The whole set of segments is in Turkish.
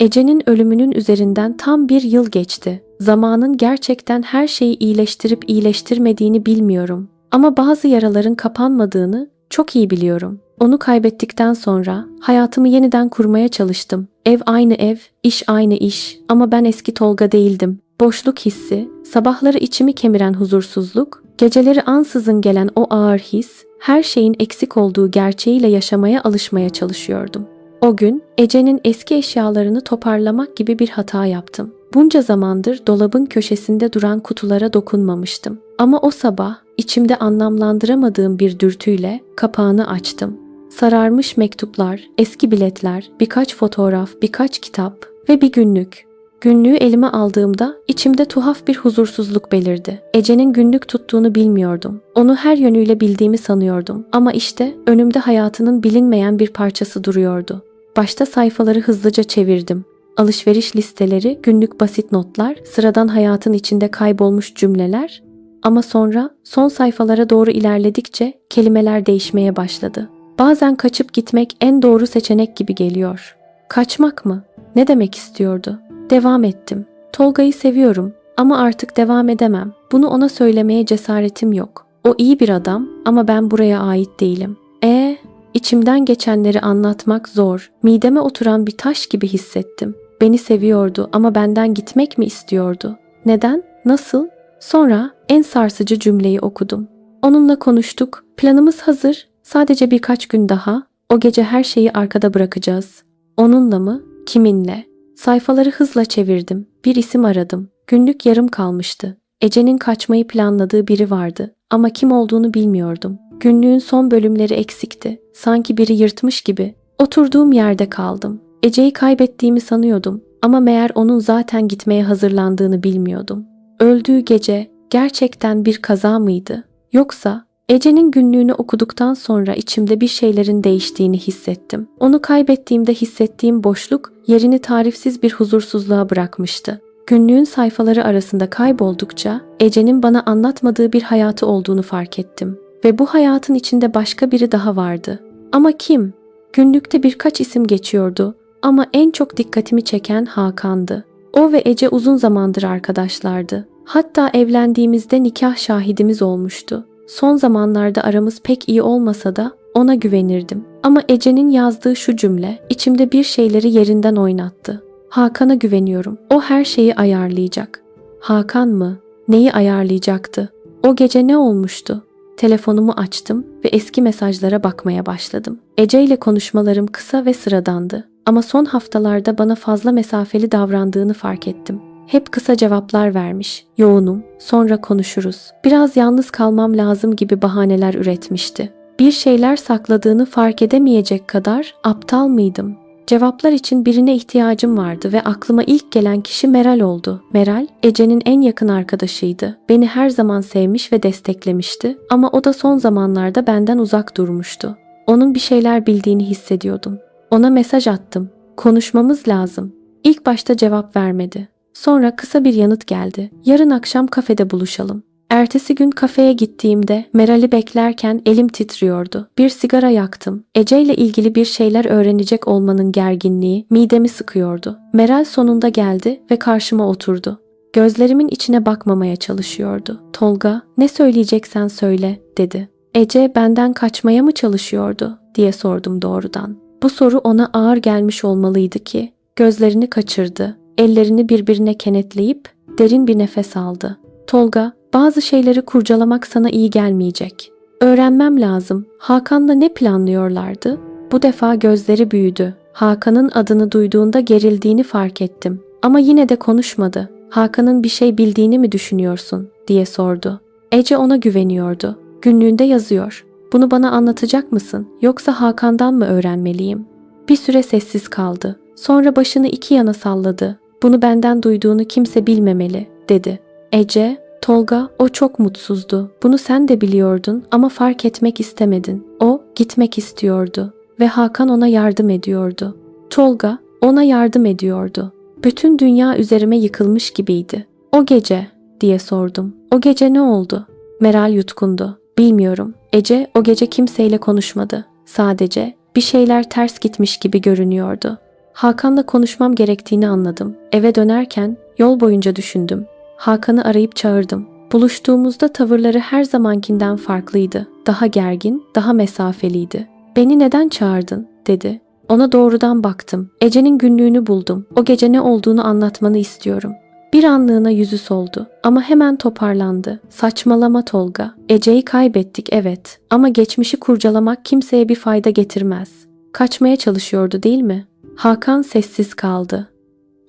Ece'nin ölümünün üzerinden tam bir yıl geçti. Zamanın gerçekten her şeyi iyileştirip iyileştirmediğini bilmiyorum. Ama bazı yaraların kapanmadığını çok iyi biliyorum. Onu kaybettikten sonra hayatımı yeniden kurmaya çalıştım. Ev aynı ev, iş aynı iş ama ben eski Tolga değildim. Boşluk hissi, sabahları içimi kemiren huzursuzluk, geceleri ansızın gelen o ağır his, her şeyin eksik olduğu gerçeğiyle yaşamaya alışmaya çalışıyordum. O gün Ece'nin eski eşyalarını toparlamak gibi bir hata yaptım. Bunca zamandır dolabın köşesinde duran kutulara dokunmamıştım. Ama o sabah içimde anlamlandıramadığım bir dürtüyle kapağını açtım. Sararmış mektuplar, eski biletler, birkaç fotoğraf, birkaç kitap ve bir günlük. Günlüğü elime aldığımda içimde tuhaf bir huzursuzluk belirdi. Ece'nin günlük tuttuğunu bilmiyordum. Onu her yönüyle bildiğimi sanıyordum. Ama işte önümde hayatının bilinmeyen bir parçası duruyordu. Başta sayfaları hızlıca çevirdim. Alışveriş listeleri, günlük basit notlar, sıradan hayatın içinde kaybolmuş cümleler. Ama sonra son sayfalara doğru ilerledikçe kelimeler değişmeye başladı. Bazen kaçıp gitmek en doğru seçenek gibi geliyor. Kaçmak mı? Ne demek istiyordu? Devam ettim. Tolga'yı seviyorum ama artık devam edemem. Bunu ona söylemeye cesaretim yok. O iyi bir adam ama ben buraya ait değilim. E içimden geçenleri anlatmak zor. Mideme oturan bir taş gibi hissettim. Beni seviyordu ama benden gitmek mi istiyordu? Neden? Nasıl? Sonra en sarsıcı cümleyi okudum. Onunla konuştuk. Planımız hazır. Sadece birkaç gün daha. O gece her şeyi arkada bırakacağız. Onunla mı? Kiminle? Sayfaları hızla çevirdim. Bir isim aradım. Günlük yarım kalmıştı. Ece'nin kaçmayı planladığı biri vardı ama kim olduğunu bilmiyordum. Günlüğün son bölümleri eksikti. Sanki biri yırtmış gibi. Oturduğum yerde kaldım. Ece'yi kaybettiğimi sanıyordum ama meğer onun zaten gitmeye hazırlandığını bilmiyordum. Öldüğü gece gerçekten bir kaza mıydı? Yoksa Ece'nin günlüğünü okuduktan sonra içimde bir şeylerin değiştiğini hissettim. Onu kaybettiğimde hissettiğim boşluk yerini tarifsiz bir huzursuzluğa bırakmıştı. Günlüğün sayfaları arasında kayboldukça Ece'nin bana anlatmadığı bir hayatı olduğunu fark ettim. Ve bu hayatın içinde başka biri daha vardı. Ama kim? Günlükte birkaç isim geçiyordu ama en çok dikkatimi çeken Hakan'dı. O ve Ece uzun zamandır arkadaşlardı. Hatta evlendiğimizde nikah şahidimiz olmuştu. Son zamanlarda aramız pek iyi olmasa da ona güvenirdim. Ama Ece'nin yazdığı şu cümle içimde bir şeyleri yerinden oynattı. Hakan'a güveniyorum. O her şeyi ayarlayacak. Hakan mı? Neyi ayarlayacaktı? O gece ne olmuştu? Telefonumu açtım ve eski mesajlara bakmaya başladım. Ece ile konuşmalarım kısa ve sıradandı. Ama son haftalarda bana fazla mesafeli davrandığını fark ettim. Hep kısa cevaplar vermiş. Yoğunum, sonra konuşuruz. Biraz yalnız kalmam lazım gibi bahaneler üretmişti. Bir şeyler sakladığını fark edemeyecek kadar aptal mıydım? Cevaplar için birine ihtiyacım vardı ve aklıma ilk gelen kişi Meral oldu. Meral, Ece'nin en yakın arkadaşıydı. Beni her zaman sevmiş ve desteklemişti ama o da son zamanlarda benden uzak durmuştu. Onun bir şeyler bildiğini hissediyordum. Ona mesaj attım. Konuşmamız lazım. İlk başta cevap vermedi. Sonra kısa bir yanıt geldi. Yarın akşam kafede buluşalım. Ertesi gün kafeye gittiğimde Meral'i beklerken elim titriyordu. Bir sigara yaktım. Ece ile ilgili bir şeyler öğrenecek olmanın gerginliği midemi sıkıyordu. Meral sonunda geldi ve karşıma oturdu. Gözlerimin içine bakmamaya çalışıyordu. Tolga, ne söyleyeceksen söyle, dedi. Ece benden kaçmaya mı çalışıyordu diye sordum doğrudan. Bu soru ona ağır gelmiş olmalıydı ki gözlerini kaçırdı. Ellerini birbirine kenetleyip derin bir nefes aldı. Tolga, bazı şeyleri kurcalamak sana iyi gelmeyecek. Öğrenmem lazım. Hakan'la ne planlıyorlardı? Bu defa gözleri büyüdü. Hakan'ın adını duyduğunda gerildiğini fark ettim. Ama yine de konuşmadı. Hakan'ın bir şey bildiğini mi düşünüyorsun? diye sordu. Ece ona güveniyordu. Günlüğünde yazıyor. Bunu bana anlatacak mısın? Yoksa Hakan'dan mı öğrenmeliyim? Bir süre sessiz kaldı. Sonra başını iki yana salladı. Bunu benden duyduğunu kimse bilmemeli, dedi. Ece, Tolga, o çok mutsuzdu. Bunu sen de biliyordun ama fark etmek istemedin. O gitmek istiyordu ve Hakan ona yardım ediyordu. Tolga ona yardım ediyordu. Bütün dünya üzerime yıkılmış gibiydi. O gece diye sordum. O gece ne oldu? Meral yutkundu. Bilmiyorum. Ece o gece kimseyle konuşmadı. Sadece bir şeyler ters gitmiş gibi görünüyordu. Hakan'la konuşmam gerektiğini anladım. Eve dönerken yol boyunca düşündüm. Hakan'ı arayıp çağırdım. Buluştuğumuzda tavırları her zamankinden farklıydı. Daha gergin, daha mesafeliydi. Beni neden çağırdın? dedi. Ona doğrudan baktım. Ece'nin günlüğünü buldum. O gece ne olduğunu anlatmanı istiyorum. Bir anlığına yüzü soldu ama hemen toparlandı. Saçmalama Tolga. Ece'yi kaybettik evet ama geçmişi kurcalamak kimseye bir fayda getirmez. Kaçmaya çalışıyordu değil mi? Hakan sessiz kaldı.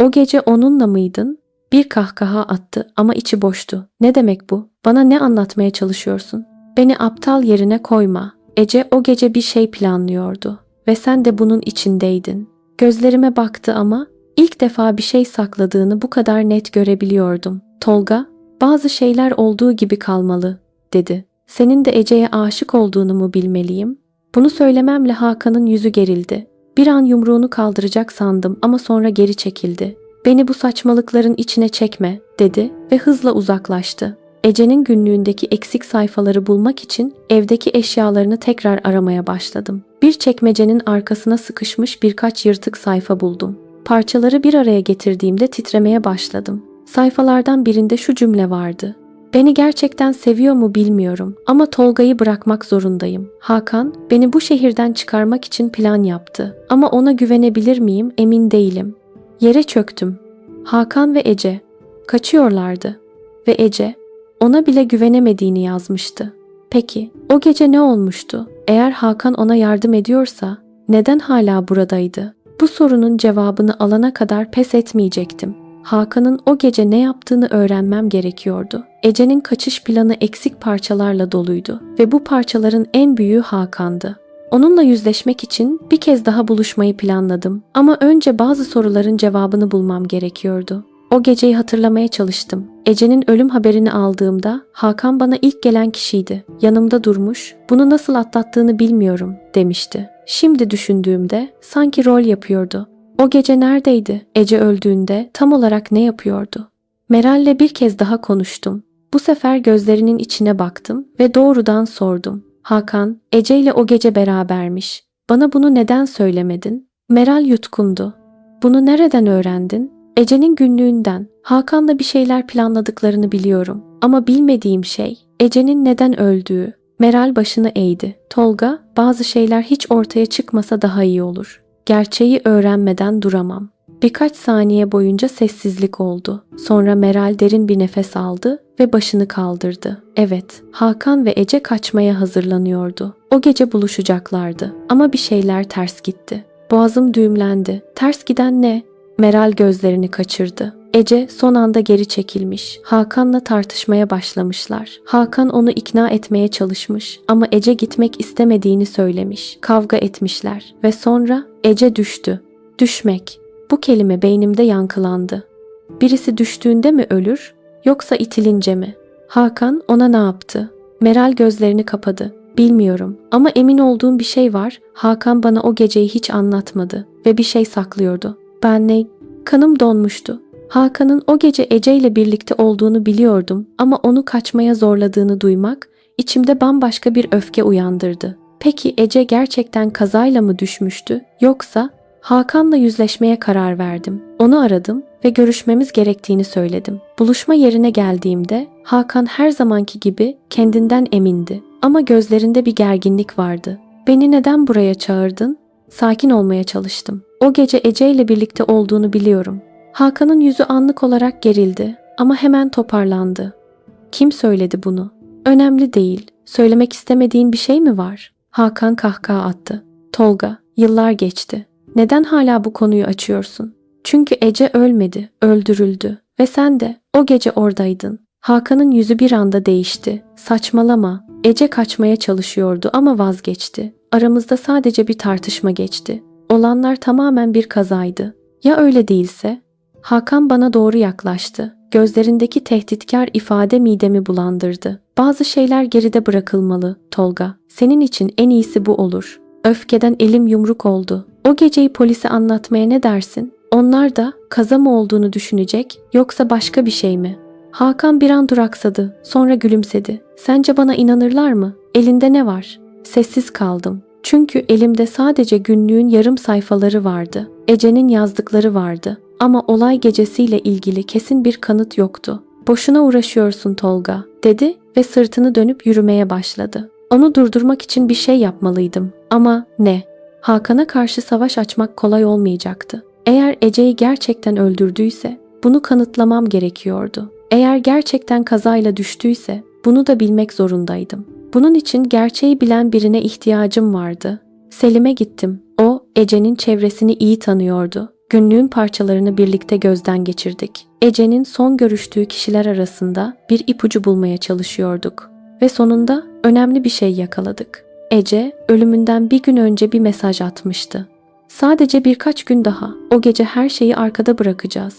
O gece onunla mıydın? Bir kahkaha attı ama içi boştu. Ne demek bu? Bana ne anlatmaya çalışıyorsun? Beni aptal yerine koyma. Ece o gece bir şey planlıyordu ve sen de bunun içindeydin. Gözlerime baktı ama ilk defa bir şey sakladığını bu kadar net görebiliyordum. Tolga, bazı şeyler olduğu gibi kalmalı, dedi. Senin de Ece'ye aşık olduğunu mu bilmeliyim? Bunu söylememle Hakan'ın yüzü gerildi. Bir an yumruğunu kaldıracak sandım ama sonra geri çekildi. Beni bu saçmalıkların içine çekme, dedi ve hızla uzaklaştı. Ece'nin günlüğündeki eksik sayfaları bulmak için evdeki eşyalarını tekrar aramaya başladım. Bir çekmecenin arkasına sıkışmış birkaç yırtık sayfa buldum. Parçaları bir araya getirdiğimde titremeye başladım. Sayfalardan birinde şu cümle vardı. Beni gerçekten seviyor mu bilmiyorum ama Tolga'yı bırakmak zorundayım. Hakan beni bu şehirden çıkarmak için plan yaptı ama ona güvenebilir miyim emin değilim. Yere çöktüm. Hakan ve Ece kaçıyorlardı ve Ece ona bile güvenemediğini yazmıştı. Peki o gece ne olmuştu? Eğer Hakan ona yardım ediyorsa neden hala buradaydı? Bu sorunun cevabını alana kadar pes etmeyecektim. Hakan'ın o gece ne yaptığını öğrenmem gerekiyordu. Ece'nin kaçış planı eksik parçalarla doluydu ve bu parçaların en büyüğü Hakan'dı. Onunla yüzleşmek için bir kez daha buluşmayı planladım ama önce bazı soruların cevabını bulmam gerekiyordu. O geceyi hatırlamaya çalıştım. Ece'nin ölüm haberini aldığımda Hakan bana ilk gelen kişiydi. Yanımda durmuş, bunu nasıl atlattığını bilmiyorum demişti. Şimdi düşündüğümde sanki rol yapıyordu. O gece neredeydi? Ece öldüğünde tam olarak ne yapıyordu? Meral'le bir kez daha konuştum. Bu sefer gözlerinin içine baktım ve doğrudan sordum. Hakan, Ece ile o gece berabermiş. Bana bunu neden söylemedin? Meral yutkundu. Bunu nereden öğrendin? Ece'nin günlüğünden. Hakan'la bir şeyler planladıklarını biliyorum. Ama bilmediğim şey Ece'nin neden öldüğü. Meral başını eğdi. Tolga, bazı şeyler hiç ortaya çıkmasa daha iyi olur. Gerçeği öğrenmeden duramam. Birkaç saniye boyunca sessizlik oldu. Sonra Meral derin bir nefes aldı ve başını kaldırdı. Evet, Hakan ve Ece kaçmaya hazırlanıyordu. O gece buluşacaklardı ama bir şeyler ters gitti. Boğazım düğümlendi. Ters giden ne? Meral gözlerini kaçırdı. Ece son anda geri çekilmiş. Hakan'la tartışmaya başlamışlar. Hakan onu ikna etmeye çalışmış ama Ece gitmek istemediğini söylemiş. Kavga etmişler ve sonra Ece düştü. Düşmek. Bu kelime beynimde yankılandı. Birisi düştüğünde mi ölür yoksa itilince mi? Hakan ona ne yaptı? Meral gözlerini kapadı. Bilmiyorum ama emin olduğum bir şey var. Hakan bana o geceyi hiç anlatmadı ve bir şey saklıyordu. Ben ne? Kanım donmuştu. Hakan'ın o gece Ece ile birlikte olduğunu biliyordum ama onu kaçmaya zorladığını duymak içimde bambaşka bir öfke uyandırdı. Peki Ece gerçekten kazayla mı düşmüştü yoksa Hakan'la yüzleşmeye karar verdim. Onu aradım ve görüşmemiz gerektiğini söyledim. Buluşma yerine geldiğimde Hakan her zamanki gibi kendinden emindi ama gözlerinde bir gerginlik vardı. Beni neden buraya çağırdın? Sakin olmaya çalıştım. O gece Ece ile birlikte olduğunu biliyorum. Hakan'ın yüzü anlık olarak gerildi ama hemen toparlandı. Kim söyledi bunu? Önemli değil. Söylemek istemediğin bir şey mi var? Hakan kahkaha attı. Tolga, yıllar geçti. Neden hala bu konuyu açıyorsun? Çünkü Ece ölmedi, öldürüldü ve sen de o gece oradaydın. Hakan'ın yüzü bir anda değişti. Saçmalama. Ece kaçmaya çalışıyordu ama vazgeçti. Aramızda sadece bir tartışma geçti. Olanlar tamamen bir kazaydı. Ya öyle değilse? Hakan bana doğru yaklaştı. Gözlerindeki tehditkar ifade midemi bulandırdı. Bazı şeyler geride bırakılmalı, Tolga. Senin için en iyisi bu olur. Öfkeden elim yumruk oldu. O geceyi polise anlatmaya ne dersin? Onlar da kaza mı olduğunu düşünecek yoksa başka bir şey mi? Hakan bir an duraksadı, sonra gülümsedi. Sence bana inanırlar mı? Elinde ne var? Sessiz kaldım. Çünkü elimde sadece günlüğün yarım sayfaları vardı. Ece'nin yazdıkları vardı. Ama olay gecesiyle ilgili kesin bir kanıt yoktu. Boşuna uğraşıyorsun Tolga, dedi ve sırtını dönüp yürümeye başladı. Onu durdurmak için bir şey yapmalıydım. Ama ne? Hakan'a karşı savaş açmak kolay olmayacaktı. Eğer Ece'yi gerçekten öldürdüyse bunu kanıtlamam gerekiyordu. Eğer gerçekten kazayla düştüyse bunu da bilmek zorundaydım. Bunun için gerçeği bilen birine ihtiyacım vardı. Selim'e gittim. O, Ece'nin çevresini iyi tanıyordu. Günlüğün parçalarını birlikte gözden geçirdik. Ece'nin son görüştüğü kişiler arasında bir ipucu bulmaya çalışıyorduk. Ve sonunda önemli bir şey yakaladık. Ece, ölümünden bir gün önce bir mesaj atmıştı. Sadece birkaç gün daha. O gece her şeyi arkada bırakacağız.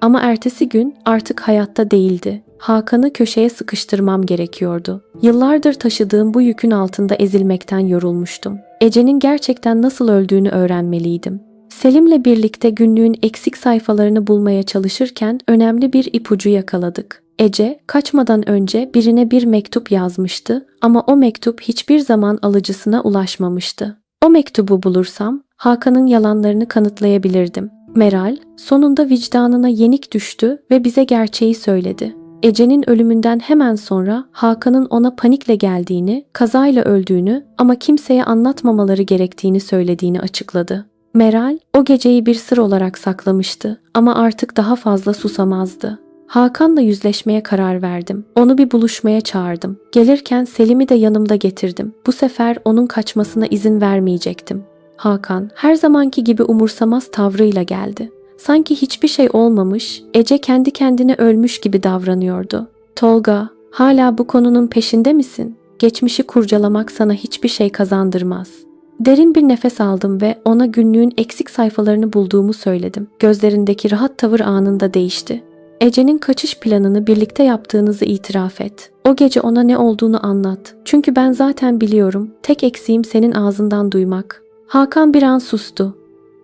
Ama ertesi gün artık hayatta değildi. Hakan'ı köşeye sıkıştırmam gerekiyordu. Yıllardır taşıdığım bu yükün altında ezilmekten yorulmuştum. Ece'nin gerçekten nasıl öldüğünü öğrenmeliydim. Selim'le birlikte günlüğün eksik sayfalarını bulmaya çalışırken önemli bir ipucu yakaladık. Ece kaçmadan önce birine bir mektup yazmıştı ama o mektup hiçbir zaman alıcısına ulaşmamıştı. O mektubu bulursam Hakan'ın yalanlarını kanıtlayabilirdim. Meral sonunda vicdanına yenik düştü ve bize gerçeği söyledi. Ece'nin ölümünden hemen sonra Hakan'ın ona panikle geldiğini, kazayla öldüğünü ama kimseye anlatmamaları gerektiğini söylediğini açıkladı. Meral o geceyi bir sır olarak saklamıştı ama artık daha fazla susamazdı. Hakan'la yüzleşmeye karar verdim. Onu bir buluşmaya çağırdım. Gelirken Selim'i de yanımda getirdim. Bu sefer onun kaçmasına izin vermeyecektim. Hakan her zamanki gibi umursamaz tavrıyla geldi. Sanki hiçbir şey olmamış, Ece kendi kendine ölmüş gibi davranıyordu. Tolga, hala bu konunun peşinde misin? Geçmişi kurcalamak sana hiçbir şey kazandırmaz. Derin bir nefes aldım ve ona günlüğün eksik sayfalarını bulduğumu söyledim. Gözlerindeki rahat tavır anında değişti. Ece'nin kaçış planını birlikte yaptığınızı itiraf et. O gece ona ne olduğunu anlat. Çünkü ben zaten biliyorum. Tek eksiğim senin ağzından duymak. Hakan bir an sustu.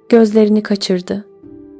Gözlerini kaçırdı.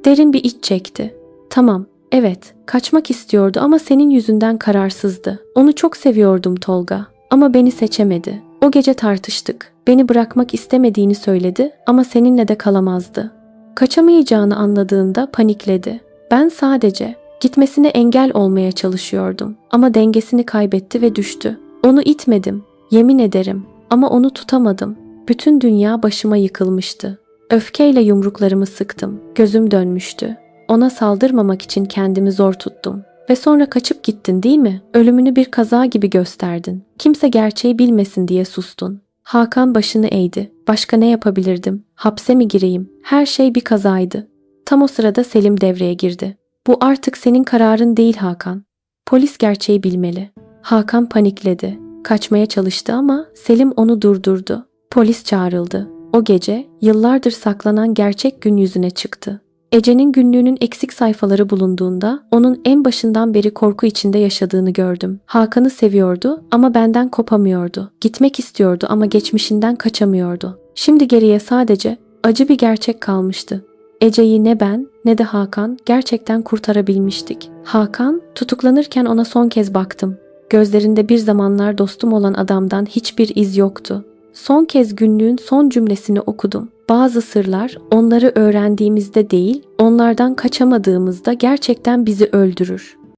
Derin bir iç çekti. Tamam, evet, kaçmak istiyordu ama senin yüzünden kararsızdı. Onu çok seviyordum Tolga ama beni seçemedi. O gece tartıştık. Beni bırakmak istemediğini söyledi ama seninle de kalamazdı. Kaçamayacağını anladığında panikledi. Ben sadece gitmesine engel olmaya çalışıyordum ama dengesini kaybetti ve düştü. Onu itmedim, yemin ederim ama onu tutamadım. Bütün dünya başıma yıkılmıştı. Öfkeyle yumruklarımı sıktım. Gözüm dönmüştü. Ona saldırmamak için kendimi zor tuttum. Ve sonra kaçıp gittin değil mi? Ölümünü bir kaza gibi gösterdin. Kimse gerçeği bilmesin diye sustun. Hakan başını eğdi. Başka ne yapabilirdim? Hapse mi gireyim? Her şey bir kazaydı. Tam o sırada Selim devreye girdi. Bu artık senin kararın değil Hakan. Polis gerçeği bilmeli. Hakan panikledi. Kaçmaya çalıştı ama Selim onu durdurdu. Polis çağrıldı. O gece yıllardır saklanan gerçek gün yüzüne çıktı. Ece'nin günlüğünün eksik sayfaları bulunduğunda onun en başından beri korku içinde yaşadığını gördüm. Hakan'ı seviyordu ama benden kopamıyordu. Gitmek istiyordu ama geçmişinden kaçamıyordu. Şimdi geriye sadece acı bir gerçek kalmıştı. Ece'yi ne ben ne de Hakan gerçekten kurtarabilmiştik. Hakan tutuklanırken ona son kez baktım. Gözlerinde bir zamanlar dostum olan adamdan hiçbir iz yoktu. Son kez günlüğün son cümlesini okudum. Bazı sırlar onları öğrendiğimizde değil, onlardan kaçamadığımızda gerçekten bizi öldürür.